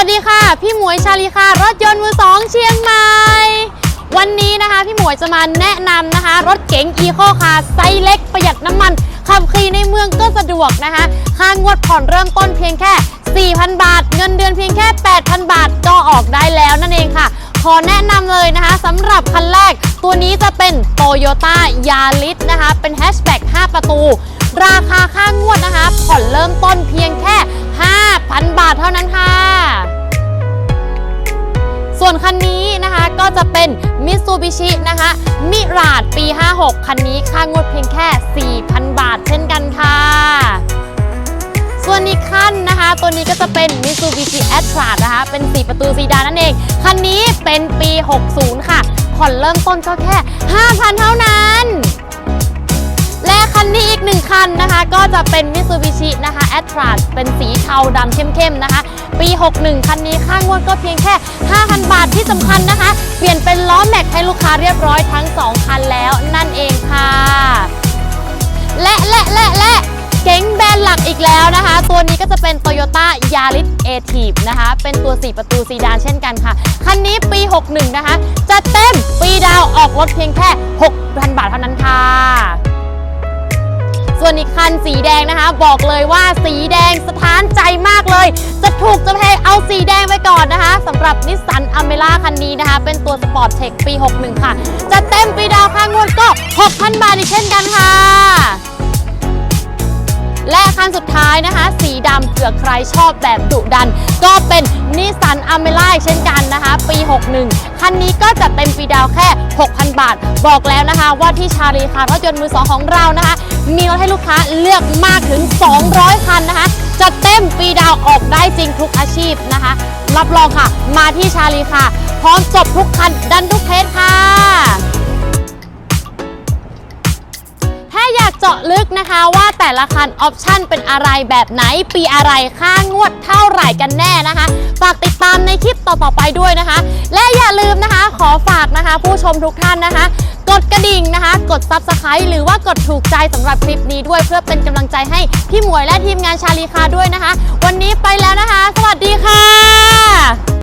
วัสดีค่ะ พี่หมวยชาลีค่ะ รถยนต์มือสองเชียงใหม่ วันนี้นะคะพี่หมวยจะมาแนะนำนะคะ รถเก๋งอีโคคาร์ไซส์เล็กประหยัดน้ำมัน ขับขี่ในเมืองก็สะดวกนะคะค่างวดผ่อนเริ่มต้นเพียงแค่ 4,000 บาท เงินเดือนเพียงแค่ 8,000 บาทก็ออกได้แล้วนั่นเองค่ะ ขอแนะนำเลยนะคะสำหรับคันแรก ตัวนี้จะเป็น Toyota Yaris นะคะ เป็นแฮชแบ็ก5ประตู ราคาค่างวดนะคะ ผ่อนเริ่มต้นเพียง ส่วนคันนี้นะคะก็จะเป็น Mitsubishi นะคะมิราดปี 56 คันนี้ค่างวดเพียงแค่ 4,000 บาทเช่นกันค่ะ ส่วนอีกคันนะคะ ตัวนี้ก็จะเป็น Mitsubishi a t r a นะคะ เป็น 4 ประตูซีดานนั่นเอง คันนี้เป็นปี 60 ค่ะ ผ่อนเริ่มต้นก็แค่ 5,500 คันนะคะ ก็จะเป็น Mitsubishi นะคะ a t r a เป็นสีเทาดำเข้มๆนะคะ ปี 61 คันนี้ค่างวดก็เพียงแค่ 5,000 บาทที่สำคัญนะคะ เปลี่ยนเป็นล้อแม็กให้ลูกค้าเรียบร้อยทั้ง 2 คันแล้วนั่นเองค่ะ และและและและเก๋งแบรนด์หลักอีกแล้วนะคะ ตัวนี้ก็จะเป็น Toyota Yaris a t i v นะคะ เป็นตัว 4 ประตูซีดานเช่นกันค่ะ คันนี้ปี 61 นะคะ จะเต็มปีดาวออกรถเพียงแค่ 6,000 บาทเท่านั้นค่ะ วนอีกคันสีแดงนะคะ บอกเลยว่าสีแดงสถานใจมากเลย จะถูกจะแพงเอาสีแดงไว้ก่อนนะคะสำหรับนิสสันอเมร่าคันนี้นะคะ เป็นตัวสปอร์ตเทคปี 61 ค่ะ จะเต็มปีดาวค่างวดก็ 6,000 บาทอีกเช่นกันค่ะ นสุดท้ายนะคะ สีดำเผื่อใครชอบแบบดุดัน ก็เป็นนิสสันอเมร่าเช่นกันนะคะ ปี 61 คันนี้ก็จะเต็มปีดาวแค่ 6,000 บาท บอกแล้วนะคะว่าที่ชาลีคาร์รถยนต์มือสองของเรานะคะ มีรถให้ลูกค้าเลือกมากถึง 200 คันนะคะ จะเต็มปีดาวออกได้จริงทุกอาชีพนะคะ รับรองค่ะ มาที่ชาลีค่ะ พร้อมจบทุกคันดันทุกเคสค่ะาะลึกนะคะว่าแต่ละคันออปชั่นเป็นอะไรแบบไหน ปีอะไรค่างวดเท่าไหร่กันแน่นะคะ ฝากติดตามในคลิปต่อๆไปด้วยนะคะ และอย่าลืมนะคะขอฝากนะคะ ผู้ชมทุกท่านนะคะ กดกระดิ่งนะคะ กด Subscribe หรือว่ากดถูกใจสำหรับคลิปนี้ด้วยเพื่อเป็นกำลังใจให้พี่หมวยและทีมงานชาลีคาด้วยนะคะ วันนี้ไปแล้วนะคะ สวัสดีค่ะ